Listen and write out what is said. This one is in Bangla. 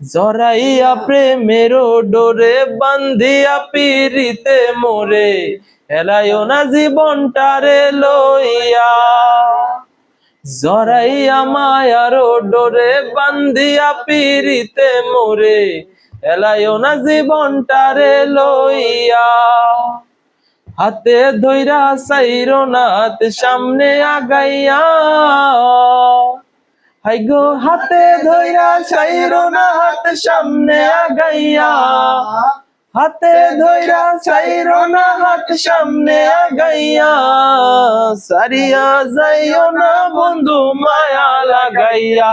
জরাইয়া প্রেমের ডোরে বান্ধিয়া পিরিতে মোরে হেলাইও না জীবনটারে লইয়া। জরাইয়া মায়ার ডোরে বান্ধিয়া পিরিতে মোরে হেলাইও না জীবনটারে লইয়া। হাতে ধইরা সাইরো না সামনে আগাইয়া হাই গো হাতে ধইরা চাইরো না হাত সামনে আগাইয়া। হাতে ধইরা চাইরো না হাত সামনে আগাইয়া। সারিয়া যাইও না বন্ধু মায়া লাগাইয়া।